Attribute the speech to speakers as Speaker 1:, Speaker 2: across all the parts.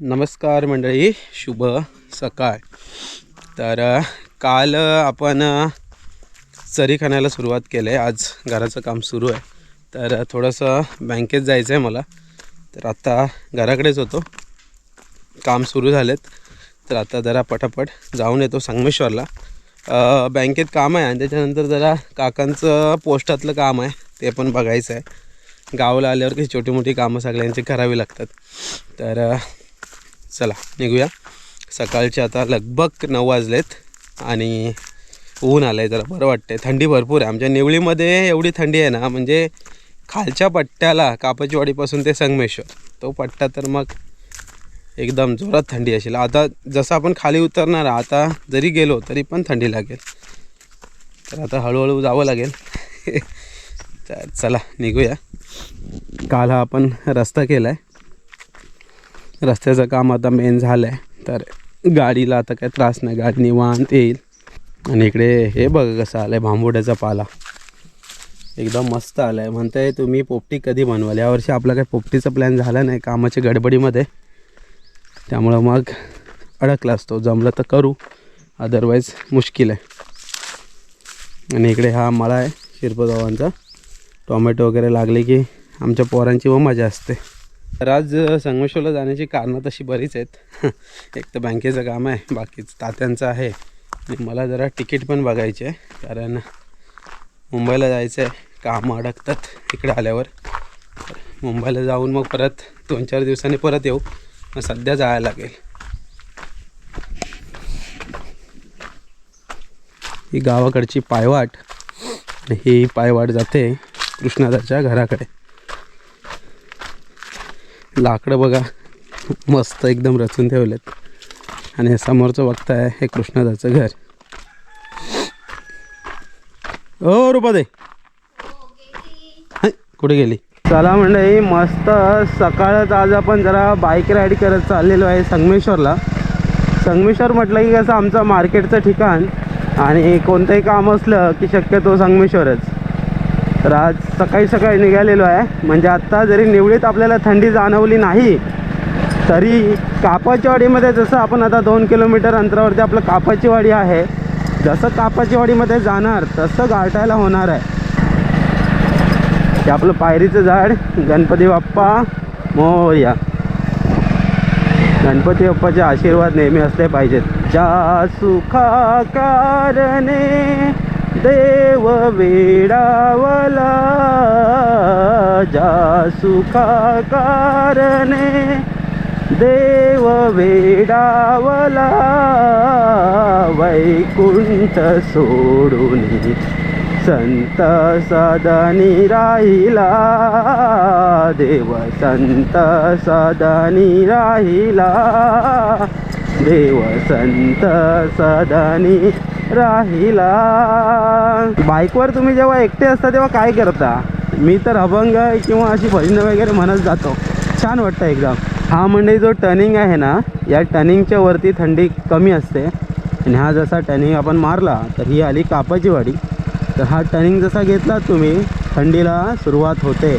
Speaker 1: नमस्कार मंडळी शुभ सकाळ. तर काल आपण चरी खाण्याला सुरुवात केली आहे आज घराचं काम सुरू आहे. तर थोडंसं बँकेत जायचं आहे मला. तर आता घराकडेच होतो. काम सुरू झालेत. तर आता जरा पटापट जाऊन येतो संगमेश्वरला. बँकेत काम आहे आणि त्याच्यानंतर जरा काकांचं पोस्टातलं काम आहे. ते पण बघायचं आहे गावाला आल्यावर काही छोटी मोठी कामं सगळ्यांची करावी लागतात. तर चला निघूया. सकाळचे आता लगभग नऊ वाजलेत आणि ऊन आलं आहे जरा बरं वाटते थंडी भरपूर आहे. आमच्या निवळीमध्ये एवढी थंडी आहे ना म्हणजे खालच्या पट्ट्याला कापचीवाडीपासून ते संगमेश्वर तो पट्टा तर मग एकदम जोरात थंडी असेल. आता जसं आपण खाली उतरणार आता जरी गेलो तरी पण थंडी लागेल. तर आता हळूहळू जावं लागेल. तर चला निघूया. काल हा आपण रस्ता केला आहे रस्त्याचं काम आता मेन झालं आहे तर गाडीला आता काही त्रास नाही. गाडी निवांत येईल. आणि इकडे हे बघा कसं आलं आहे भांबोड्याचा पाला. एकदम मस्त आलं आहे म्हणताय तुम्ही पोपटी कधी बनवाल? यावर्षी आपला काही पोपटीचा प्लॅन झाला नाही कामाच्या गडबडीमध्ये. त्यामुळं मग अडकला असतो. जमलं तर करू. अदरवाईज मुश्किल आहे. आणि इकडे हा मळा आहे शिरपतरावांचा टोमॅटो वगैरे लागले की आमच्या पोरांची व मजा असते. तर आज संगमेश्वरला जाण्याची कारणं तशी बरीच आहेत. एक तर बँकेचं काम आहे बाकीच तात्यांचं आहे. आणि मला जरा तिकीट पण बघायचे आहे कारण मुंबईला जायचं आहे कामं अडकतात इकडे आल्यावर. मुंबईला जाऊन मग परत दोन चार दिवसांनी परत येऊ. मग सध्या जायला लागेल. ही गावाकडची पायवाट ही पायवाट जाते कृष्णादाच्या घराकडे. लाकडं बघा. मस्त एकदम रचून ठेवलेत. आणि हे समोरचं बघताय हे कृष्णदाचं घर. ओ रुपा दे कुठे गेली? चला मंडळी मस्त सकाळच आज आपण जरा बाईक राईड करत चाललेलो आहे संगमेश्वरला. संगमेश्वर म्हटलं की कसं आमचं मार्केटचं ठिकाण आणि कोणतंही काम असलं की शक्यतो संगमेश्वरच. तर आज सकाळी सकाळी निघालेलो आहे. म्हणजे आत्ता जरी निवडीत आपल्याला थंडी जाणवली नाही तरी कापाची वाडीमध्ये जसं आपण आता दोन किलोमीटर अंतरावरती आपलं कापाची वाडी आहे जसं कापाची वाडीमध्ये जाणार तसं गाठायला होणार आहे. ते आपलं पायरीचं झाड गणपती बाप्पा मोर्या. गणपती बाप्पाचे आशीर्वाद नेहमी असले पाहिजेत. ज्या सुखा कारणे देव वेडावला जा सुखा कारणे? देव वेडावला वैकुंठ सोडून संत सदनी राहिला. देव संत सदनी राहिला. देव संत सदनी राहिला. बाईकवर तुम्ही जेव्हा एकटे असता तेव्हा काय करता? मी तर अभंग किंवा अशी भजनं वगैरे म्हणत जातो. छान वाटतं एकदम. हा म्हणजे जो टर्निंग आहे ना या टर्निंगच्या वरती थंडी कमी असते. आणि हा जसा टर्निंग आपण मारला तर ही आली कापाची वाडी. तर हा टर्निंग जसा घेतला तुम्ही थंडीला सुरुवात होते.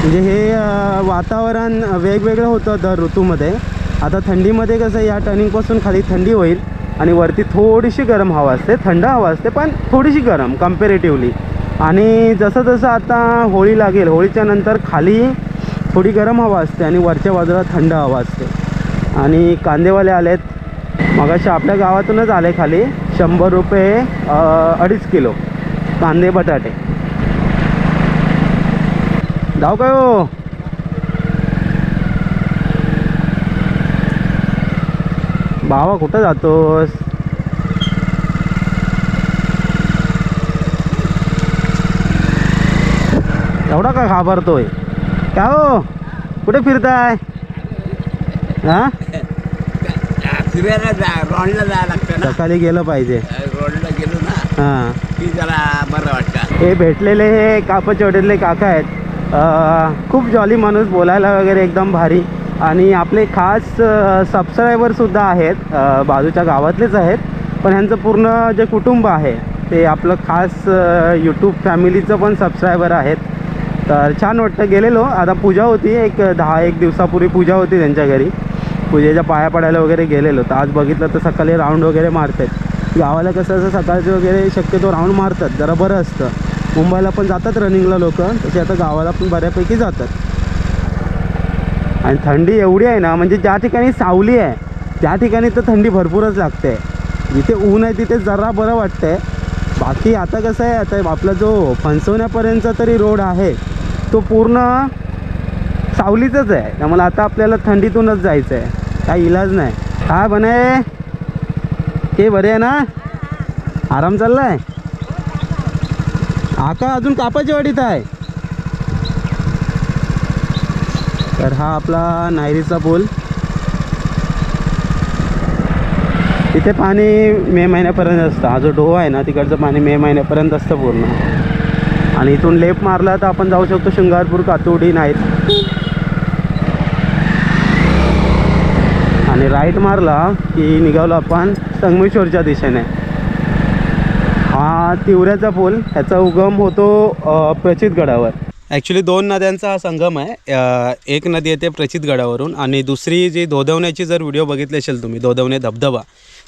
Speaker 1: म्हणजे हे वातावरण वेगवेगळं होतं दर ऋतूमध्ये. आता थंडीमध्ये कसं या टर्निंगपासून खाली थंडी होईल. आणि वरती थोडीशी गरम हवा असते थंड हवा असते पण थोडीशी गरम कम्पेरेटिवली आणि जसं जसं आता होळी लागेल होळीच्या नंतर खाली थोडी गरम हवा असते आणि वरच्या बाजूला थंड हवा असते. आणि कांदेवाले आलेत. मगाशी आपल्या गावातूनच आले खाली. शंभर रुपये अडीच किलो. कांदे बटाटे. धाव काय हो. भावा कुठं जातोस? एवढा का घाबरतोय? काय हो? कुठे फिरताय? हा?
Speaker 2: फिरायला जा रोडला जायला लागतं ना.
Speaker 1: सकाळी गेलं पाहिजे.
Speaker 2: रोडला गेलो ना
Speaker 1: हां.
Speaker 2: की जरा बरं वाटतं.
Speaker 1: हे भेटलेले हे कापचवडीतले काका आहेत. अं, खूप जॉली माणूस बोलायला वगैरे एकदम भारी. आणि आपले खास सबस्क्रायबरसुद्धा आहेत. बाजूच्या गावातलेच आहेत. पण ह्यांचं पूर्ण जे कुटुंब आहे ते आपलं खास यूट्यूब फॅमिलीचं पण सबस्क्रायबर आहेत. तर छान वाटतं. गेलेलो. आता पूजा होती. एक दहा एक दिवसापूर्वी पूजा होती त्यांच्या घरी. पूजेच्या पाया पडायला वगैरे गेलेलो. तर आज बघितलं तर सकाळी राऊंड वगैरे मारतात. गावाला कसं असं सकाळचे वगैरे शक्यतो राऊंड मारतात. जरा बरं असतं. मुंबईला पण जातात रनिंगला लोक. तसे आता गावाला पण बऱ्यापैकी जातात. आणि थंडी एवढी आहे ना म्हणजे ज्या ठिकाणी सावली आहे त्या ठिकाणी तर थंडी भरपूरच लागते. जिथे ऊन आहे तिथे जरा बरं वाटतंय. बाकी आता कसं आहे आता आपला जो फणसवण्यापर्यंतचा तरी रोड आहे तो पूर्ण सावलीचाच आहे. त्यामुळे आता आपल्याला थंडीतूनच जायचं आहे काय इलाज नाही. काय बने. ते बरे आहे ना? आराम चाललाय? आका अजून कापाची वाडीत आहे. तर हा आपला नायरीचा पूल. इथे पाणी मे महिन्यापर्यंत असतं. हा जो डोह आहे ना तिकडचं पाणी मे महिन्यापर्यंत असतं पूर्ण. आणि इथून लेप मारला तर आपण जाऊ शकतो शृंगारपूर कातोडी नाहीत आणि राईट मारला की निघालो आपण संगमेश्वरच्या दिशेने. हा तिवऱ्याचा पूल ह्याचा उगम होतो प्रचितगडावर. ॲक्च्युली दोन नद्यांचा हा संगम आहे. एक नदी येते प्रचितगडावरून आणि दुसरी जी धोधवण्याची जर व्हिडिओ बघितले असेल तुम्ही धोधवणे धबधबा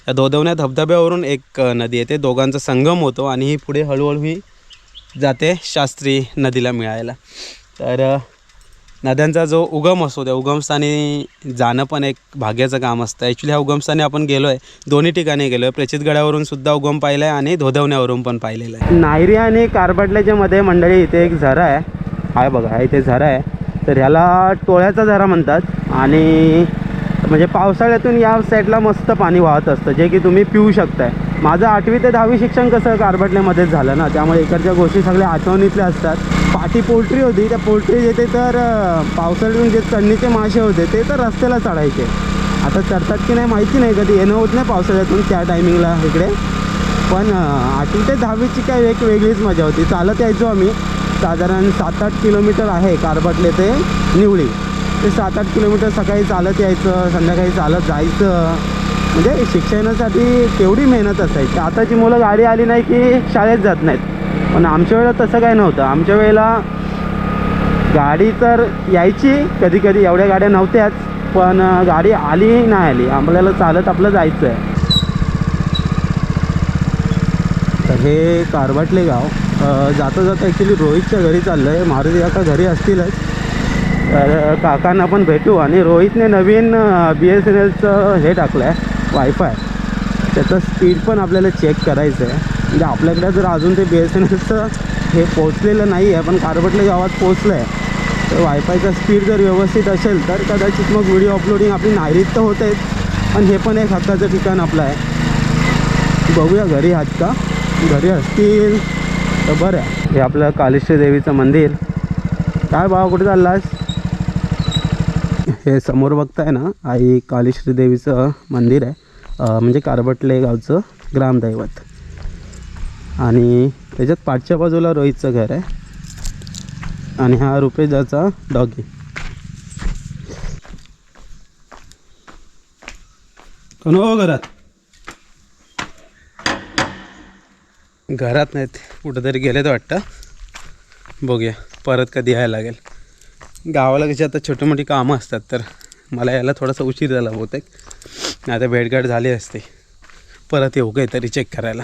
Speaker 1: त्या धोधवण्या धबधब्यावरून एक नदी येते. दोघांचा संगम होतो आणि ही पुढे हळूहळू ही जाते शास्त्री नदीला मिळायला. तर नद्यांचा जो उगम असतो त्या उगमस्थानी जाणं पण एक भाग्याचं काम असतं. ॲक्च्युली ह्या उगमस्थानी आपण गेलो आहे दोन्ही ठिकाणी गेलो आहे प्रचितगडावरून सुद्धा उगम पाहिला आहे आणि धोधवण्यावरून पण पाहिलेलं आहे. नायरी आणि कारबटल्याच्या मध्ये मंडळी इथे एक झरा आहे. हा बघा इथे झरा आहे. तर ह्याला टोळ्याचा झरा म्हणतात. आणि म्हणजे पावसाळ्यातून या साईडला मस्त पाणी वाहत असतं जे की तुम्ही पिऊ शकताय. माझं आठवी ते दहावी शिक्षण कसं कारबटल्यामध्येच झालं ना त्यामुळे इकडच्या गोष्टी सगळ्या आठवणीतल्या असतात. पाठी पोल्ट्री होती त्या पोल्ट्री येते तर पावसाळ्यातून जे चढणीचे मासे होते ते तर रस्त्याला चढायचे. आता चढतात की नाही माहिती नाही कधी येणं होत नाही पावसाळ्यातून त्या टायमिंगला इकडे. पण आठवी ते दहावीची काय एक वेगळीच मजा होती. चालत यायचो आम्ही. साधारण सात आठ किलोमीटर आहे कारबटले ते निवळी. ते सात आठ किलोमीटर सकाळी चालत यायचं संध्याकाळी चालत जायचं. म्हणजे शिक्षणासाठी केवढी मेहनत असायची. आताची मुलं गाडी आली नाही की शाळेत जात नाहीत. पण आमच्या वेळेला तसं काय नव्हतं. आमच्या वेळेला गाडी तर यायची कधी कधी एवढ्या गाड्या नव्हत्याच. पण गाडी आली नाही आली. आम्हाला चालत आपलं जायचं आहे तर हे कारभाटले गाव जाता जाता ॲक्च्युली रोहितच्या घरी चाललं आहे मारुती काका घरी असतीलच. तर काकांना पण भेटू आणि रोहितने नवीन बी एस एन एलचं हे टाकलं आहे वायफाय त्याचं स्पीड पण आपल्याला चेक करायचं आहे म्हणजे आपल्याकडे जर अजून ते बी एस एन एलचं हे पोचलेलं नाही आहे पण कारबटले गावात पोचलं आहे तर वायफायचा स्पीड जर व्यवस्थित असेल तर कदाचित मग व्हिडिओ अपलोडिंग आपली नायरीत तर होतेच. पण हे पण एक हक्काचं ठिकाण आपलं आहे. बघूया घरी हात का. घरी असतील तर बरं आहे. हे आपलं कालेश्वर देवीचं मंदिर. काय भावा कुठे चाललास? हे समोर बघताय ना आई कालेश्वरी देवीचं मंदिर आहे. म्हणजे कारबटले गावचं ग्रामदैवत. आणि त्याच्यात पाठच्या बाजूला रोहितचं घर आहे. आणि हा रुपेजाचा डॉगी. कोण हो घरात? घरात नाहीत कुठंतरी गेलेत वाटतं. बघूया परत कधी यायला लागेल. गावाला कशी आता छोटी मोठी कामं असतात तर मला यायला थोडासा उशीर झाला बहुतेक. नाही आता झाली असते. परत येऊ काहीतरी चेक करायला.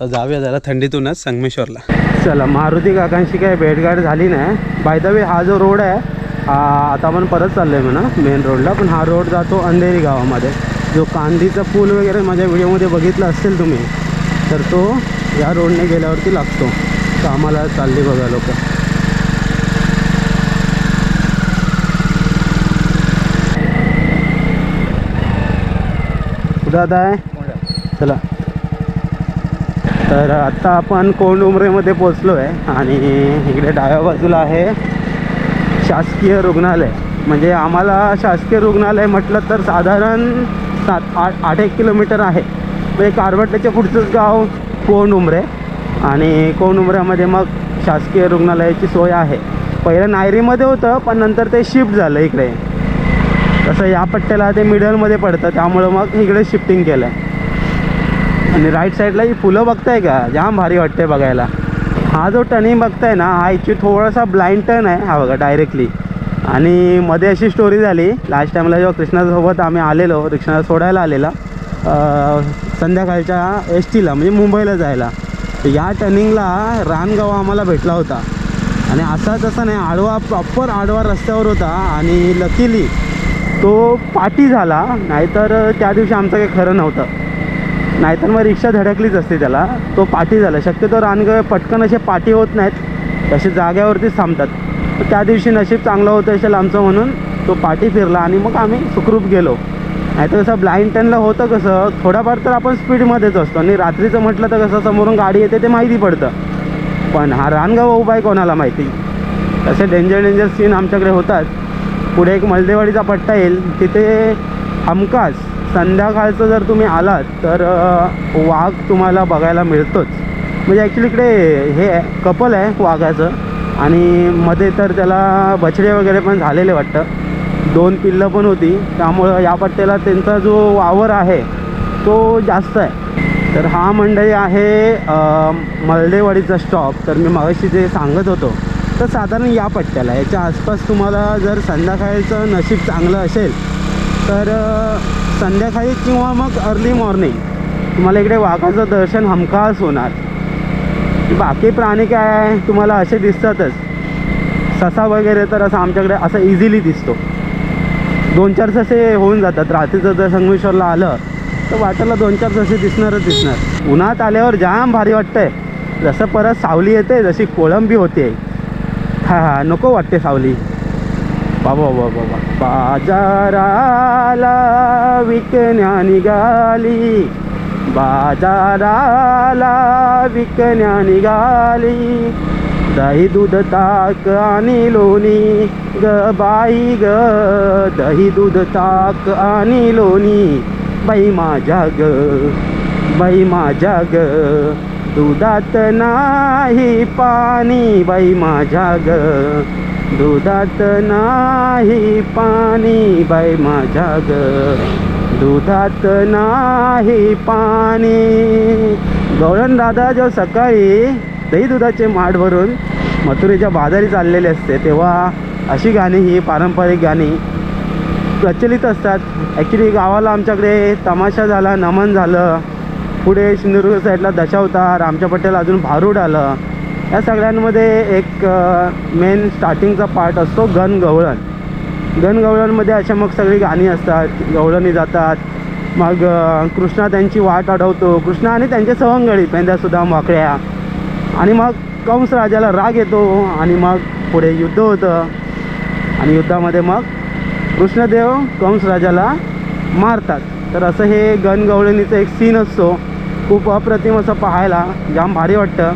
Speaker 1: तर जाऊया जरा थंडीतूनच संगमेश्वरला. चला मारुती काकांशी काय भेटघाट झाली नाही. बाय द वे हा जो रोड आहे हा आता आपण परत चाललो आहे म्हणा मेन रोडला पण हा रोड जातो अंधेरी गावामध्ये. जो कांदीचा पूल वगैरे माझ्या व्हिडिओमध्ये बघितला असेल तुम्ही तर तो या रोडने गेल्यावरती लागतो. कामाला चालली बघा लोक. दादा आहे? चला. तर आत्ता आपण कोंड उमरेमध्ये पोचलो आहे आणि इकडे डाव्या बाजूला आहे शासकीय रुग्णालय. म्हणजे आम्हाला शासकीय रुग्णालय म्हटलं तर साधारण सात आठ आठ एक किलोमीटर आहे. म्हणजे कारवटल्याच्या पुढचंच गाव कोण उमरे आणि कोण उमऱ्यामध्ये मग शासकीय रुग्णालयाची सोय आहे. पहिलं नायरीमध्ये होतं पण नंतर ते शिफ्ट झालं इकडे. तसं या पट्ट्याला ते मिडलमध्ये पडतं त्यामुळं मग इकडे शिफ्टिंग केलं आहे आणि राईट साईडला ही फुलं बघताय का? जाम भारी वाटते बघायला. हा जो टर्निंग बघताय ना हा ॲक्च्युली थोडासा ब्लाइंड टर्न आहे. हा बघा डायरेक्टली आणि मध्ये अशी स्टोरी झाली. लास्ट टाईमला जेव्हा कृष्णासोबत आम्ही आलेलो रिक्षाला सोडायला आलेला संध्याकाळच्या एस टीला म्हणजे मुंबईला जायला. तर या टर्निंगला रानगाव आम्हाला भेटला होता. आणि असा तसा नाही आडवा प्रॉपर आडवा रस्त्यावर होता. आणि लकीली तो पाठी झाला नाहीतर त्या दिवशी आमचं काही खरं नव्हतं. नाहीतर मग रिक्षा धडकलीच असते त्याला. तो पाठी झाला. शक्यतो रानगाव पटकन असे पाठी होत नाहीत. तसे जाग्यावरतीच थांबतात. तर त्या दिवशी नशीब चांगलं होतं असेल आमचं म्हणून तो पाठी फिरला आणि मग आम्ही सुखरूप गेलो. नाही तर कसं ब्लाइंड टर्नला होतं कसं थोडाफार तर आपण स्पीडमध्येच असतो. आणि रात्रीचं म्हटलं तर कसं समोरून गाडी येते ते माहिती पडतं. पण हा रानगाव उभा आहे कोणाला माहिती? तसे डेंजर डेंजर सीन आमच्याकडे होतात. पुढे एक मलदेवाडीचा पट्टा येईल. तिथे हमखास संध्याकाळचं जर तुम्ही आलात तर वाघ तुम्हाला बघायला मिळतोच. म्हणजे ॲक्च्युली इकडे हे आहे कपल आहे वाघाचं. आणि मध्ये तर त्याला बछडे वगैरे पण झालेले वाटतं. दोन पिल्लं पण होती. त्यामुळं या पट्ट्याला त्यांचा जो वावर आहे तो जास्त आहे. तर हा मंडळी आहे मलदेवाडीचा स्टॉप तर मी मगाशी जे सांगत होतो तर साधारण या पट्ट्याला याच्या आसपास तुम्हाला जर संध्याकाळचं नशीब चांगलं असेल तर संध्याकाळी किंवा मग अर्ली मॉर्निंग तुम्हाला इकडे वाघाचं दर्शन हमखास होणार. बाकी प्राणी काय आहे तुम्हाला असे दिसतातच. ससा वगैरे तर असं आमच्याकडे असं इझिली दिसतो. दोन चार ससे होऊन जातात. रात्रीचं जर संगमेश्वरला आलं तर वाटेला दोन चार ससे दिसणारच दिसणार. उन्हात आल्यावर जाम भारी वाटतंय. जसं परत सावली येते जशी कोळंबी होते. हा हा नको वाटते सावली. बाबा बाबा बाबा बाजाराला विकण्या निघाली बाजाराला विकण्या निघाली दही दूध ताक आणि लोणी ग बाई ग. दही दूध ताक आणि लोणी बाई माझ्या ग. बाई माझ्या ग. दुधात नाही पाणी बाई माझ्या ग. दुधात नाही पाणी बाई माझ्या ग. दुधात नाही पाणी. गवळण दादा जो सकाळी दही दुधाचे माठ भरून मथुरेच्या बाजारी चाललेले असते तेव्हा अशी गाणी ही पारंपरिक गाणी प्रचलित असतात. ॲक्च्युली गावाला आमच्याकडे तमाशा झाला नमन झालं. पुढे सिंधुदुर्ग साईडला दशावतार आमच्या पट्ट्याला अजून भारूड आलं. या सगळ्यांमध्ये एक मेन स्टार्टिंगचा पार्ट असतो गन गवळण. गण अशा मग सगळी गाणी असतात. गवळणी जातात. मग कृष्णा त्यांची वाट अडवतो. कृष्णा आणि त्यांच्या सवंगडी पेंद्यासुद्धा माकड्या आणि मग कंस राजाला राग येतो आणि मग पुढे युद्ध होतं. आणि युद्धामध्ये मग कृष्णदेव कंस राजाला मारतात. तर असं हे गणगवळणीचं एक सीन असतो. खूप अप्रतिम असं पाहायला जाम भारी वाटतं.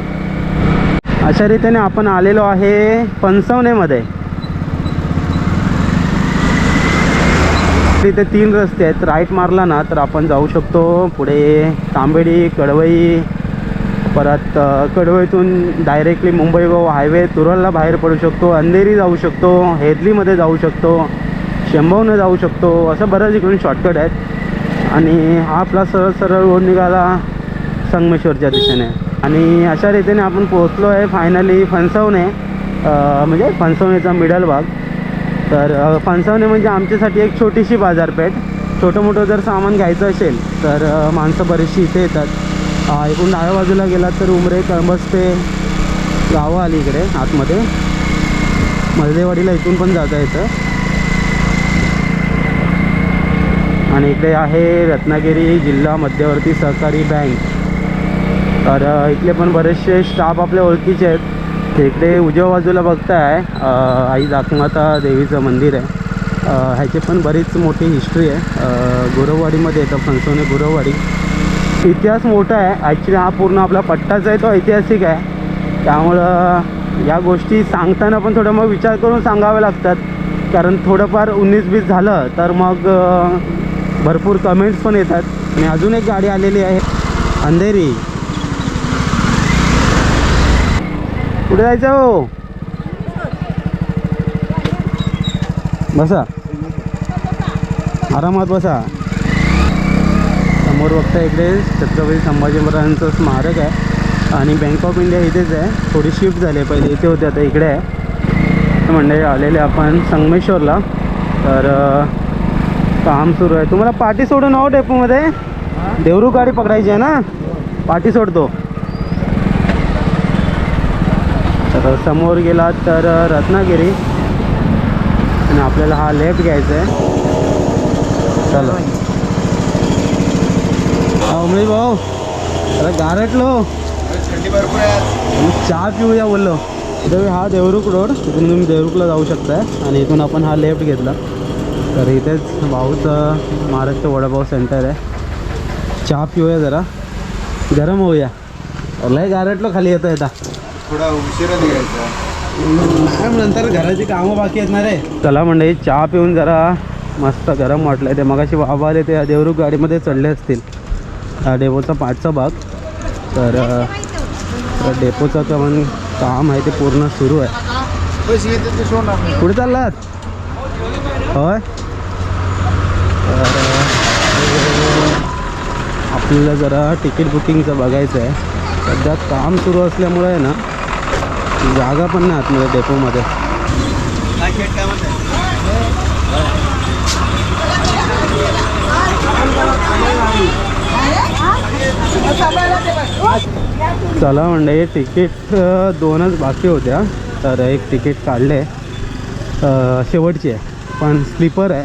Speaker 1: अशा रीतीने आपण आलेलो आहे पंचवणेमध्ये तिथे तीन रस्ते आहेत. राईट मारला ना तर आपण जाऊ शकतो. पुढे तांबेडी कडवई परत कडवळीतून डायरेक्टली मुंबई गोवा हायवे तुरलला बाहेर पडू शकतो अंधेरी जाऊ शकतो हेदलीमध्ये जाऊ शकतो शेंबवनं जाऊ शकतो असं बरंच इकडून शॉर्टकट आहेत. आणि हा आपला सरळ सरळ रोड निघाला संगमेश्वरच्या दिशेने. आणि अशा रीतीने आपण पोहोचलो आहे फायनली फणसवणे म्हणजे फणसवणेचा मिडल भाग. तर फणसवणे म्हणजे आमच्यासाठी एक छोटीशी बाजारपेठ. छोटं मोठं जर सामान घ्यायचं असेल तर माणसं बरीचशी इथे येतात. इकडून डाव्या बाजूला गेलात तर उमरे कळंबस्ते गावं आली इकडे आतमध्ये. मलदेवाडीला इथून पण जाता येतं. आणि इकडे आहे रत्नागिरी जिल्हा मध्यवर्ती सहकारी बँक. तर इथले पण बरेचसे स्टाफ आपल्या ओळखीचे आहेत. इकडे उजव्या बाजूला बघताय. आई जाकमाता देवीचं मंदिर आहे. ह्याची पण बरीच मोठी हिस्ट्री आहे. गुरववाडीमध्ये येतं फणसवणे गुरववाडी. इतिहास मोठा आहे. ॲक्च्युली हा पूर्ण आपला पट्टाच आहे तो ऐतिहासिक आहे. त्यामुळं या गोष्टी सांगताना पण थोडं मग विचार करून सांगावे लागतात. कारण थोडंफार उन्नीस बीस झालं तर मग भरपूर कमेंट्स पण येतात. आणि अजून एक गाडी आलेली आहे अंधेरी. कुठे जायचं हो? बसा. आरामात बसा. समोर बघता इकडे छत्रपती संभाजी महाराजांचं स्मारक आहे. आणि बँक ऑफ इंडिया इथेच आहे. थोडी शिफ्ट झाली आहे. पहिले इथे होते आता इकडे आहे. म्हणजे आलेले आपण संगमेश्वरला. तर काम सुरू आहे. तुम्हाला पाठी सोडून आहो डेपोमध्ये. देवरू गाडी पकडायची आहे ना? पाठी सोडतो. तर समोर गेला तर रत्नागिरी. आणि आपल्याला हा लेफ्ट घ्यायचा आहे. चला. उमेश भाऊ अरे गारटलो
Speaker 2: थंडी भरपूर आहे
Speaker 1: मी चहा पिऊया बोललो. इथं हा देवरुख रोड इथून तुम्ही देवरुखला जाऊ शकताय. आणि इथून आपण हा लेफ्ट घेतला. तर इथेच भाऊचं महाराष्ट्र वडापाव सेंटर आहे. चहा पिऊया जरा. गरम होऊया. लय गारटलो खाली येता येता
Speaker 2: थोडा उशिरा निघायचा.
Speaker 1: नंतर घराची कामं बाकी आहेत ना रे. चला मंडळी चहा पिऊन जरा मस्त गरम वाटलं ते मगाशी बाबा आले ते देवरुख गाडीमध्ये चढले असतील. डेपोचा पाठचा भाग तर डेपोचं तर पण काम आहे ते पूर्ण सुरू आहे. कुठे चाललात? होय? आपल्याला जरा तिकीट बुकिंगचं बघायचं आहे. सध्या काम सुरू असल्यामुळे आहे ना जागा पण नाही आतमध्ये डेपोमध्ये. चला म्हणजे तिकीट दोनच बाकी होत्या. तर एक तिकीट काढले. शेवटची आहे. पण स्लीपर आहे.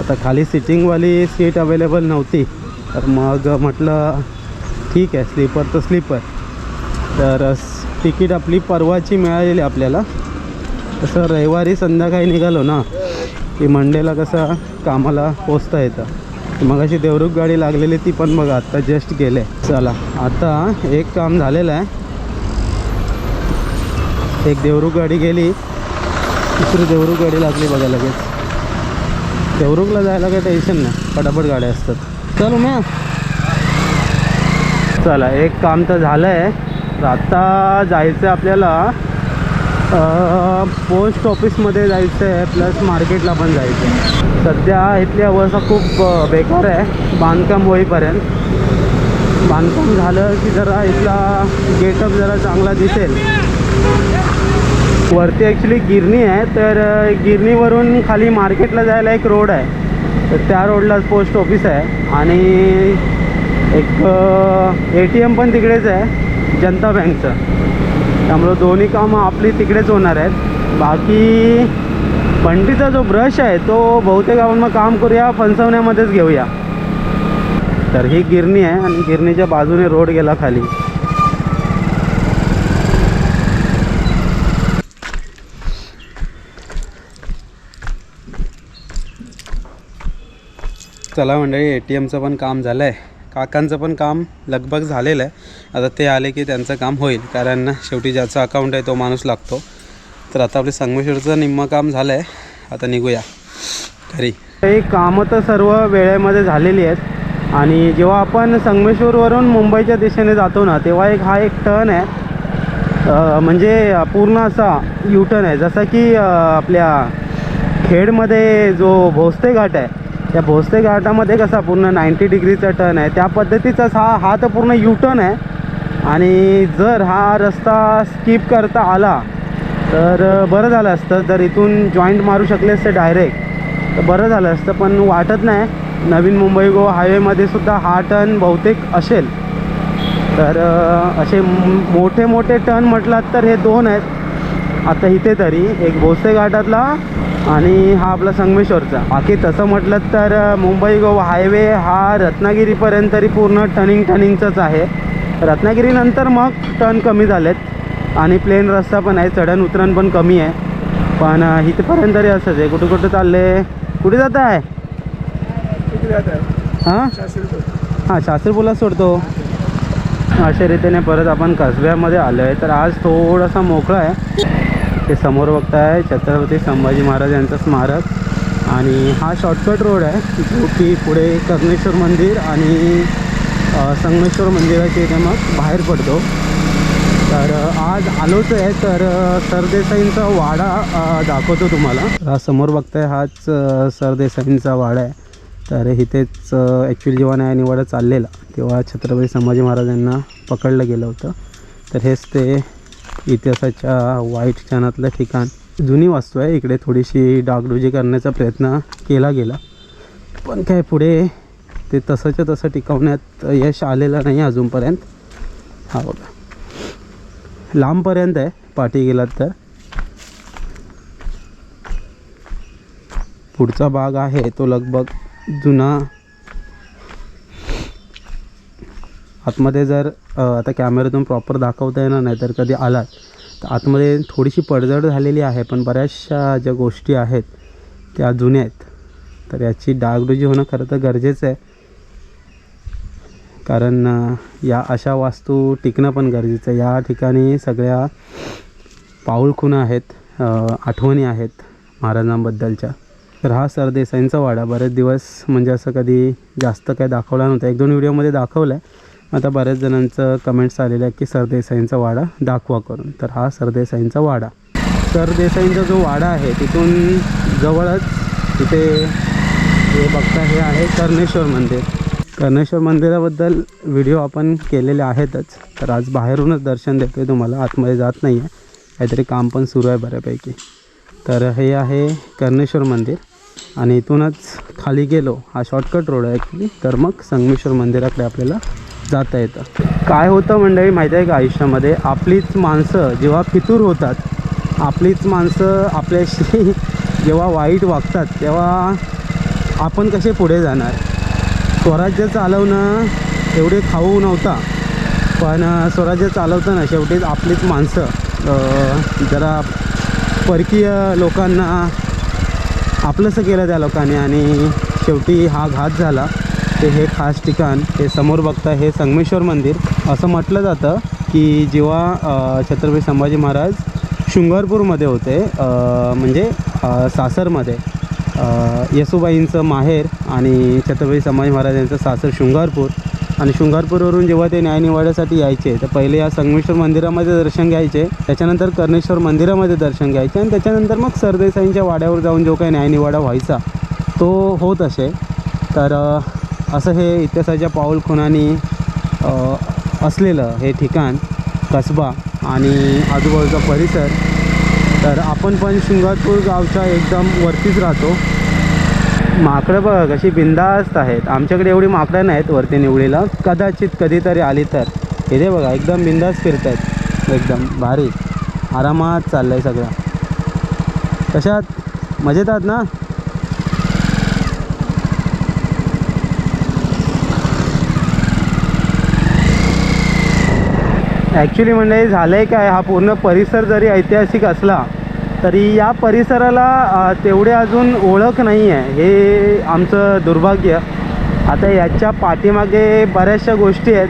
Speaker 1: आता खाली सिटिंगवाली सीट अवेलेबल नव्हती. तर मग म्हटलं ठीक आहे स्लीपर तर स्लीपर. तर तिकीट आपली परवाची मिळालेली आपल्याला. तसं रविवारी संध्याकाळी निघालो ना की मंडेला कसं कामाला पोचता येतं. मग अशी देवरुख गाडी लागलेली ती पण बघा आत्ता जस्ट गेले. चला आता एक काम झालेलं आहे. एक देवरुख गाडी गेली दुसरी देवरुख गाडी लागली बघा लगेच. देवरुखला जायला काही टेन्शन नाही पटापट गाड्या असतात. चल म्या चला एक काम तर झालं आहे तर आत्ता जायचं आहे आपल्याला पोस्ट ऑफिसमध्ये जायचं आहे प्लस मार्केटला पण जायचं आहे सध्या इथली अवस्था खूप बेकार आहे बांधकाम होईपर्यंत. बांधकाम झालं की जरा इथला गेटअप जरा चांगला दिसेल. वरती ॲक्च्युली गिरणी आहे तर गिरणीवरून खाली मार्केटला जायला एक रोड आहे. तर त्या रोडलाच पोस्ट ऑफिस आहे आणि एक ए टी एम पण तिकडेच आहे जनता बँकचं त्यामुळं दोन्ही कामं आपली तिकडेच होणार आहेत. बाकी बंटीचा जो ब्रश आहे तो बहुतेक आपण मग काम करूया फणसवण्यामध्येच घेऊया. तर ही गिरणी आहे आणि गिरणीच्या बाजूने रोड गेला खाली. चला मंडळी ए टी एमचं पण काम झालं आहे काकांचं पण काम लगभग झालेलं आहे. आता ते आले की त्यांचं काम होईल. कारण शेवटी ज्याचा अकाउंट आहे तो माणूस लागतो. तर आता आपले संगमेश्वरचं निम्मं काम झालं आहे आता निघूया. घरी. हे कामं तर सर्व वेळेमध्ये झालेली आहेत. आणि जेव्हा आपण संगमेश्वरवरून मुंबईच्या दिशेने जातो ना तेव्हा एक हा एक टर्न आहे. म्हणजे पूर्ण असा यू टर्न आहे. जसा की आपल्या खेडमध्ये जो भोसते घाट आहे या भोसते घाटामध्ये कसा पूर्ण नाईंटी डिग्रीचा टर्न आहे त्या पद्धतीचाच हा हा तर पूर्ण यू टर्न आहे. आणि जर हा रस्ता स्किप करता आला तर बरं झालं असतं. जर इथून जॉईंट मारू शकले असते डायरेक्ट तर बरं झालं असतं. पण वाटत नाही. नवीन मुंबई गोवा हायवेमध्ये सुद्धा हा टर्न बहुतेक असेल. तर असे मोठे मोठे टर्न म्हटलात तर हे दोन आहेत. आता इथे तरी एक भोसे घाटातला आणि हा आपला संगमेश्वरचा. बाकी तसं म्हटलं तर मुंबई गोवा हायवे हा रत्नागिरीपर्यंत तरी पूर्ण टर्निंग टर्निंगचंच आहे. रत्नागिरीनंतर मग टर्न कमी झालेत आणि प्लेन रस्ता पण आहे चढण उतरण पण कमी आहे. पण इथपर्यंत तरी असंच आहे. कुठं कुठं चालले? कुठे जात आहे? हां? हां शास्त्रीपुला सोडतो. अशा रीतीने परत आपण कसब्यामध्ये आलो आहे तर आज थोडासा मोकळा आहे. ते समोर बघताय छत्रपती संभाजी महाराज यांचं स्मारक. आणि हा शॉर्टकट रोड आहे जो की पुढे कर्णेश्वर मंदिर आणि संगमेश्वर मंदिराच्या इथे मग बाहेर पडतो. तर आज आलोच आहे तर सरदेसाईंचा वाडा दाखवतो तुम्हाला. हा समोर बघताय हाच सरदेसाईंचा वाडा आहे. तर इथेच ॲक्च्युली जेव्हा न्याय निवाडा चाललेला. तेव्हा छत्रपती संभाजी महाराजांना पकडलं गेलं होतं. तर हेच ते इतिहासाच्या वाईट क्षणातलं ठिकाण. जुनी वास्तू आहे. इकडे थोडीशी डागडुजी करण्याचा प्रयत्न केला गेला. पण काय पुढे ते तसंच्या तसं टिकवण्यात यश आलेलं नाही अजूनपर्यंत. हा बघा. लांबपर्यंत आहे. पाठी गेलात तर. पुढचा भाग आहे. तो लगभग जुना आतमध्ये जर आता कॅमेऱ्यातून प्रॉपर दाखवता येणार नाही तर कधी आलात तर आतमध्ये थोडीशी पडझड झालेली आहे पण बऱ्याचशा ज्या गोष्टी आहेत त्या जुन्या आहेत. तर याची डागडुजी होणं खरं तर गरजेचं आहे. कारण या अशा वास्तू टिकणं पण गरजेचं आहे. या ठिकाणी सगळ्या पाऊलखुणा आहेत आठवणी आहेत महाराजांबद्दलच्या. तर हा सरदेसाईंचा वाडा बरेच दिवस म्हणजे असं कधी जास्त काय दाखवला नव्हता. एक दोन व्हिडिओमध्ये दाखवलं आहे आता बऱ्याच जणांचं कमेंट्स आलेलं आहे की सरदेसाईंचा वाडा दाखवा करून. तर हा सरदेसाईंचा वाडा. सरदेसाईंचा जो वाडा आहे तिथून जवळच तिथे हे बघता हे आहे कर्णेश्वर मंदिर. कर्णेश्वर मंदिराबद्दल व्हिडिओ आपण केलेले आहेतच. तर आज बाहेरूनच दर्शन देतो आहे तुम्हाला आतमध्ये जात नाही आहे काहीतरी काम पण सुरू आहे बऱ्यापैकी. तर हे आहे कर्णेश्वर मंदिर आणि इथूनच खाली गेलो हा शॉर्टकट रोड आहे ॲक्च्युली तर मग संगमेश्वर मंदिराकडे आपल्याला जाता येतं. काय होतं मंडळी माहिती आहे का आयुष्यामध्ये? आपलीच माणसं जेव्हा फितूर होतात आपलीच माणसं आपल्याशी जेव्हा वाईट वागतात तेव्हा आपण कसे पुढे जाणार? स्वराज्य चालवणं एवढे खाऊ नव्हता पण स्वराज्य चालवताना शेवटीच आपलीच माणसं जरा परकीय लोकांना आपलंसं केलं त्या लोकांनी आणि शेवटी हा घात झाला. ते हे खास ठिकाण हे समोर बघता हे संगमेश्वर मंदिर. असं म्हटलं जातं की जेव्हा छत्रपती संभाजी महाराज शृंगारपूरमध्ये होते म्हणजे सासरमध्ये येसुबाईंचं माहेर आणि छत्रपती संभाजी महाराज यांचं सासर शृंगारपूर. आणि शृंगारपूरवरून जेव्हा ते न्यायनिवाड्यासाठी यायचे तर पहिले या संगमेश्वर मंदिरामध्ये दर्शन घ्यायचे त्याच्यानंतर कर्णेश्वर मंदिरामध्ये दर्शन घ्यायचे आणि त्याच्यानंतर मग सरदेसाईंच्या वाड्यावर जाऊन जो काही न्यायनिवाडा व्हायचा तो होत असे. तर असं हे इतिहासाच्या पाऊलखुणांनी अ, असलेलं हे ठिकाण कसबा आणि आजूबाजूचा परिसर तर आपण पण शिंगापूर गावच्या एकदम वरतीच राहतो. माकडं बघा कशी बिंदास्त आहेत. आमच्याकडे एवढी माकडं नाहीत वरती निवडीला. कदाचित कधीतरी आली तर. इथे बघा एकदम बिंदास फिरत आहेत एकदम भारी. आरामात चाललं आहे सगळं. कशात? मजेत आहात ना? ॲक्च्युली म्हणजे झालं आहे काय हा पूर्ण परिसर जरी ऐतिहासिक असला तरी या परिसराला तेवढे अजून ओळख नाही आहे हे आमचं दुर्भाग्य. आता याच्या पाठीमागे बऱ्याचशा गोष्टी आहेत.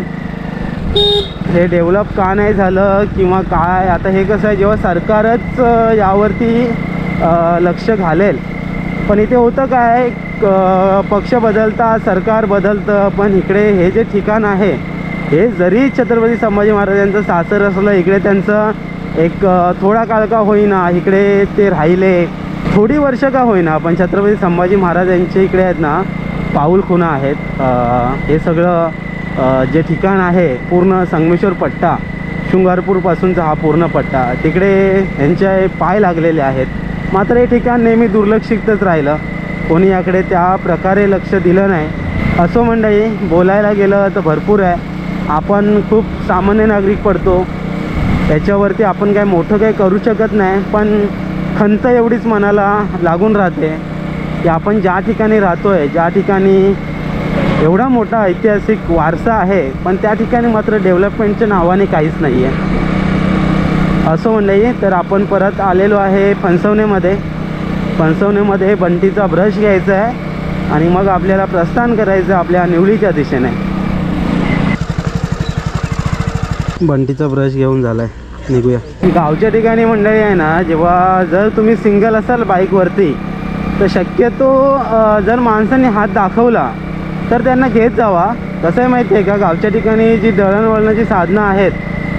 Speaker 1: हे डेव्हलप का नाही झालं किंवा काय आता हे कसं आहे जेव्हा सरकारच यावरती लक्ष घालेल. पण इथे होतं काय क- पक्ष बदलता सरकार बदलतं पण इकडे हे जे ठिकाण आहे हे जरी छत्रपती संभाजी महाराजांचं सासर असलं इकडे त्यांचं एक थोडा काळ का होईना इकडे ते राहिले थोडी वर्ष का होईना पण छत्रपती संभाजी महाराजांचे इकडे आहेत ना पाऊलखुणा आहेत. हे सगळं जे ठिकाण आहे पूर्ण संगमेश्वर पट्टा शृंगारपूरपासूनचा हा पूर्ण पट्टा तिकडे यांचे पाय लागलेले आहेत. मात्र हे ठिकाण नेहमी दुर्लक्षितच राहिलं. कोणी याकडे त्या प्रकारे लक्ष दिलं नाही. असं मंडळी बोलायला गेलं तर भरपूर आहे. आपण खूप सामान्य नागरिक पडतो. त्याच्यावरती आपण काय मोठं काही करू शकत नाही पण खंत एवढीच मनाला लागून राहते की आपण ज्या ठिकाणी राहतो आहे ज्या ठिकाणी एवढा मोठा ऐतिहासिक वारसा आहे पण त्या ठिकाणी मात्र डेव्हलपमेंटच्या नावाने काहीच नाही आहे असं म्हणलं तर आपण परत आलेलो आहे फणसवणेमध्ये फणसवणेमध्ये बंटीचा ब्रश घ्यायचा आहे आणि मग आपल्याला प्रस्थान करायचं आपल्या निवडीच्या दिशेने. बंटीचा ब्रश घेऊन झाला आहे निघूया. गावच्या ठिकाणी मंडळी आहे ना जेव्हा जर तुम्ही सिंगल असाल बाईकवरती तर शक्यतो जर माणसाने हात दाखवला तर त्यांना घेत जावा. कसं आहे माहिती आहे का गावच्या ठिकाणी जी दळणवळणाची साधनं आहेत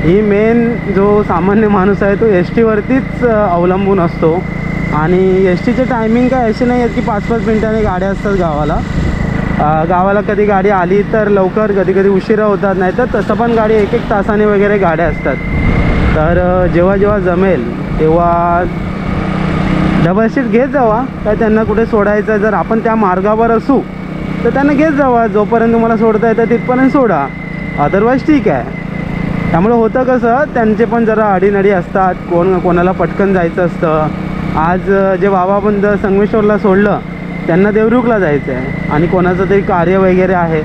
Speaker 1: ही मेन जो सामान्य माणूस आहे तो एस टीवरतीच अवलंबून असतो. आणि एस टीचे टायमिंग काय असे नाही आहेत की पाच पाच मिनिटांनी गाड्या असतात गावाला. गावाला कधी गाडी आली तर लवकर कधी कधी उशिरा होतात नाही तर तसं पण गाडी एक एक तासाने वगैरे गाड्या असतात. तर जेव्हा जेव्हा जमेल तेव्हा डबल सीट घेत जावा. काय त्यांना कुठे सोडायचं जर आपण त्या मार्गावर असू तर त्यांना घेत जावा. जोपर्यंत तुम्हाला सोडता येतं तिथपर्यंत सोडा. अदरवाईज ठीक आहे. त्यामुळे होतं कसं त्यांचे पण जरा अडीनडी असतात. कोण कोणाला पटकन जायचं असतं. आज अ, जे बाबाबंद संगमेश्वरला सोडलं त्यांना देवरुखला जायचं आहे आणि कोणाचं तरी कार्य वगैरे आहे.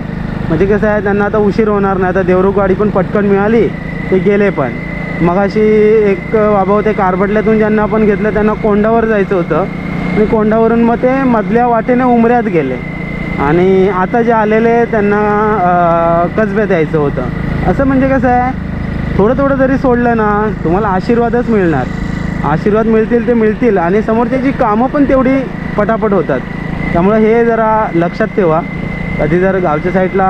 Speaker 1: म्हणजे कसं आहे त्यांना आता उशीर होणार नाही. आता देवरुख गाडी पण पटकन मिळाली ते गेले पण. मग अशी एक बाबा होते कारबटल्यातून ज्यांना आपण घेतलं त्यांना कोंडावर जायचं होतं. आणि कोंडावरून मग ते मधल्या वाटेने उमऱ्यात गेले. आणि आता जे आलेले त्यांना अ, कसब्यात यायचं होतं. असं म्हणजे कसं आहे थोडं थोडं जरी सोडलं ना तुम्हाला आशीर्वादच मिळणार. आशीर्वाद मिळतील ते मिळतील. आणि समोरच्याची कामं पण तेवढी पटापट होतात. त्यामुळे हे जरा लक्षात ठेवा. कधी जर गावच्या साईडला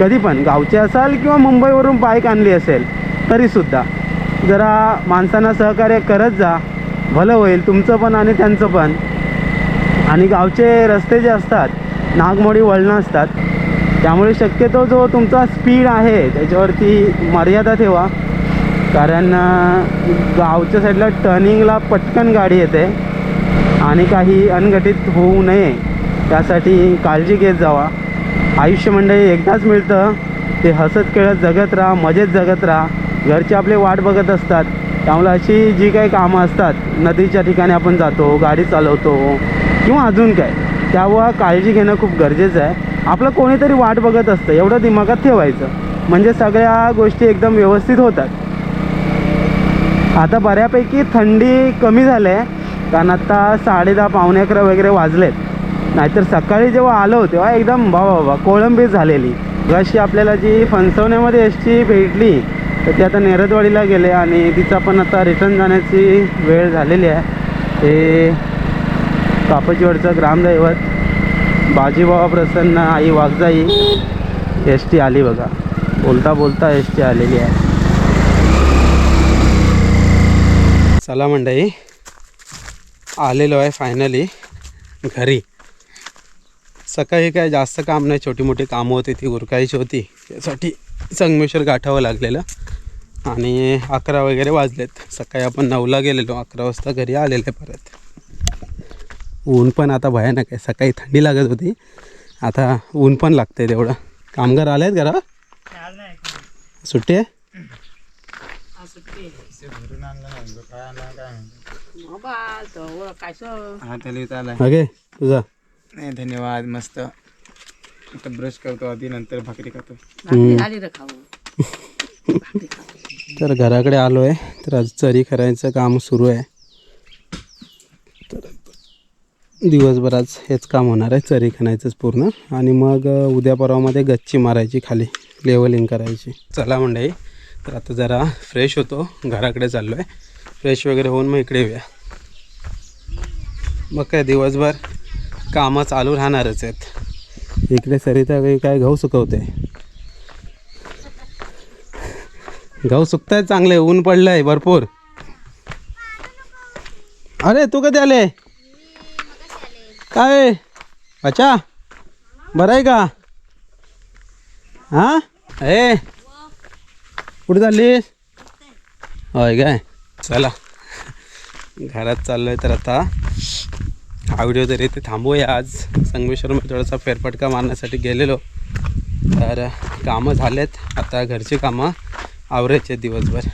Speaker 1: कधी पण गावचे असाल किंवा मुंबईवरून बाईक आणली असेल तरीसुद्धा जरा माणसांना सहकार्य करत जा. भलं होईल तुमचं पण आणि त्यांचं पण. आणि गावचे रस्ते जे असतात नागमोडी वळणं असतात त्यामुळे शक्यतो जो तुमचा स्पीड आहे त्याच्यावरती मर्यादा ठेवा. कारण गावच्या साईडला टर्निंगला पटकन गाडी येते आणि काही अनघटित होऊ नये. त्यासाठी काळजी घेत जावा. आयुष्य म्हणजे एकदाच मिळतं. ते हसत खेळत जगत राहा मजेत जगत राहा. घरचे आपले वाट बघत असतात. त्यामुळे अशी जी काही कामं असतात नदीच्या ठिकाणी आपण जातो गाडी चालवतो किंवा अजून काय त्यावर काळजी घेणं खूप गरजेचं आहे. आपलं कोणीतरी वाट बघत असतं एवढं दिमागात ठेवायचं. म्हणजे सगळ्या गोष्टी एकदम व्यवस्थित होतात. आता बऱ्यापैकी थंडी कमी झाली आहे. कारण आत्ता साडे दहा पावणे अकरा वगैरे वाजलेत. नाहीतर सकाळी जेव्हा आलो तेव्हा एकदम भावा बाबा कोळंबीच झालेली. अशी आपल्याला जी फणसवण्यामध्ये एस टी भेटली तर ती आता नेरदवाडीला गेले आणि तिचा पण आता रिटर्न जाण्याची वेळ झालेली आहे. ते कापचीवडचं ग्रामदैवत बाजीबाबा प्रसन्न आई वाघजाई एस टी आली बघा. बोलता बोलता एस टी आलेली आहे. चला मंडई आलेलो आहे फायनली घरी. सकाळी काय जास्त काम नाही छोटी मोठी कामं होती ती उरकायची होती. त्यासाठी संगमेश्वर गाठावं लागलेलं. आणि अकरा वगैरे वाजलेत. सकाळी आपण नऊला गेलेलो. अकरा वाजता घरी आलेले परत. ऊन पण आता भयानक आहे. सकाळी थंडी लागत होती. आता ऊन पण लागतंय तेवढं. कामगार आले आहेत घरा? सुट्टी आहे?
Speaker 2: हा
Speaker 1: तुझा
Speaker 2: नाही धन्यवाद मस्त. आता ब्रश करतो आधी नंतर भाकरी खातो
Speaker 1: तर घराकडे आलो आहे तर आज चरी करायचं काम सुरू आहे. तर दिवसभर आज हेच काम होणार आहे चरी खणायचंच पूर्ण. आणि मग उद्या परवामध्ये गच्ची मारायची खाली लेवलिंग करायची. चला मंडळी तर आता जरा फ्रेश होतो घराकडे चाललो आहे फ्रेश वगैरे होऊन मग इकडे येऊया. मग काय दिवसभर? कामं चालू राहणारच आहेत. इकडे सरिता काही काय गहू सुकवते. गहू सुकतायत चांगले ऊन पडलंय भरपूर. अरे तू कधी आले? काय? अच्छा बरं आहे का? हां? ए कुठे चाललीस? होय काय? चला. घरात चाललो आहे तर आता. हा व्हिडिओ तरी इथे थांबूया आज संगमेश्वरमध्ये थोडासा फेरफटका मारण्यासाठी गेलेलो. तर कामं झालेत. आता घरची कामं आवरायचे आहेत दिवसभर.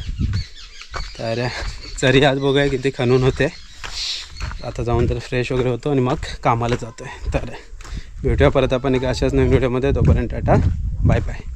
Speaker 1: तर चरी आज बघूया किती खणून होते. आता जाऊन तर फ्रेश वगैरे होतो आणि मग कामाला जातो आहे तर भेटूया परत आपण एक अशाच नवीन व्हिडिओमध्ये तोपर्यंत टाटा. Bye bye